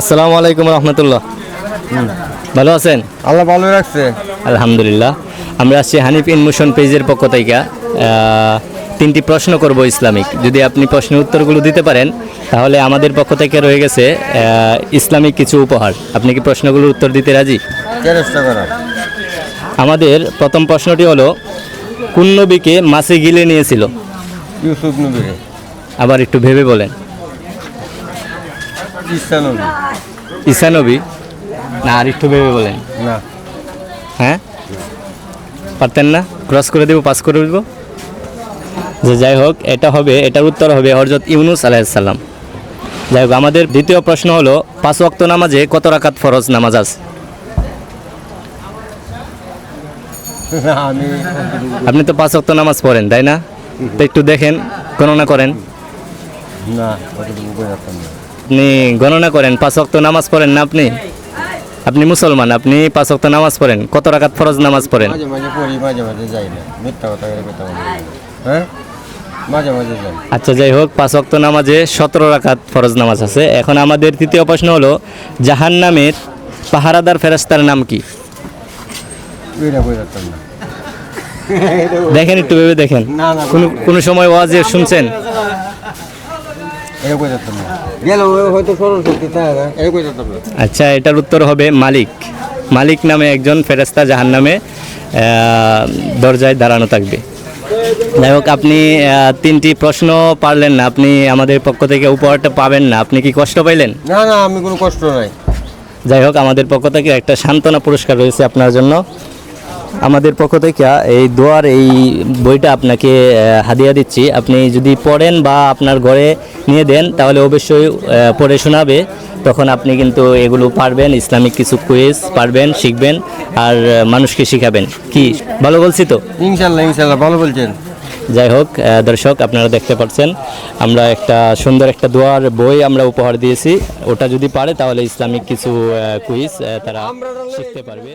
আসসালামু আলাইকুম রহমতুল্লাহ। ভালো আছেন? আল্লাহ ভালো রাখছে। আলহামদুলিল্লাহ। আমরা আসছি হানিফ ইনমোশন পেজের পক্ষ থেকে। তিনটি প্রশ্ন করব ইসলামিক। যদি আপনি প্রশ্নের উত্তরগুলো দিতে পারেন তাহলে আমাদের পক্ষ থেকে রয়ে গেছে ইসলামিক কিছু উপহার। আপনি কি প্রশ্নগুলোর উত্তর দিতে রাজি? আমাদের প্রথম প্রশ্নটি হলো কোন নবীকে মাছে গিলে নিয়েছিল? ইউসুফ নবীরে আবার একটু ভেবে বলেন। ইসা নবী না আর একটু ভেবে বলেন। না। হ্যাঁ? পারতেন না? ক্রস করে দেবো পাস করে দেবো? যে যাই হোক এটা হবে এটার উত্তর হবে হরজত ইউনুস আলাইসাল্লাম যাই হোক আমাদের দ্বিতীয় প্রশ্ন হলো পাঁচ ওয়াক্ত নামাজে কত রাকাত ফরজ নামাজ আছে? আপনি তো পাঁচ ওয়াক্ত নামাজ পড়েন তাই না? তো একটু দেখেন গণনা করেন। না আপনি গণনা করেন পাঁচ ওয়াক্ত নামাজ পড়েন না আপনি? আপনি মুসলমান আপনি পাঁচ ওয়াক্ত নামাজ পড়েন কত রাকাত ফরজ নামাজ পড়েন? মাঝে মাঝে পড়ি মাঝে মাঝে যাই না মিথ্যা কথা করে কথা বলি। হ্যাঁ? মাঝে মাঝে যাই। আচ্ছা যাই হোক পাঁচ ওয়াক্ত নামাজে সতেরো রাকাত ফরজ নামাজ আছে। এখন আমাদের তৃতীয় প্রশ্ন হলো জাহান নামের পাহারাদার ফেরাস্তার নাম কি? এটা বোঝাতাম না। দেখেন একটু ভেবে দেখেন। কোনো কোনো সময় ওয়াজে শুনছেন? আচ্ছা এটার উত্তর হবে মালিক। মালিক নামে একজন ফেরেস্তা জাহান নামে দরজায় দাঁড়ানো থাকবে। যাই হোক আপনি তিনটি প্রশ্ন পারলেন না। আপনি আমাদের পক্ষ থেকে উপহারটা পাবেন না। আপনি কি কষ্ট পাইলেন? না না আমি কোনো কষ্ট নাই। যাই হোক আমাদের পক্ষ থেকে একটা সান্ত্বনা পুরস্কার রয়েছে আপনার জন্য। আমাদের পক্ষ থেকে এই দোয়ার এই বইটা আপনাকে হাদিয়া দিচ্ছি। আপনি যদি পড়েন বা আপনার ঘরে নিয়ে দেন তাহলে অবশ্যই পড়ে শোনাবে। তখন আপনি কিন্তু এগুলো পারবেন ইসলামিক কিছু কুইজ পারবেন শিখবেন আর মানুষকে শিখাবেন। কি ভালো বলছি তো? ইনশাল্লাহ ইনশাল্লাহ ভালো বলছেন। যাই হোক দর্শক আপনারা দেখতে পাচ্ছেন আমরা একটা সুন্দর একটা দোয়ার বই আমরা উপহার দিয়েছি। ওটা যদি পারে তাহলে ইসলামিক কিছু কুইজ তারা শিখতে পারবে।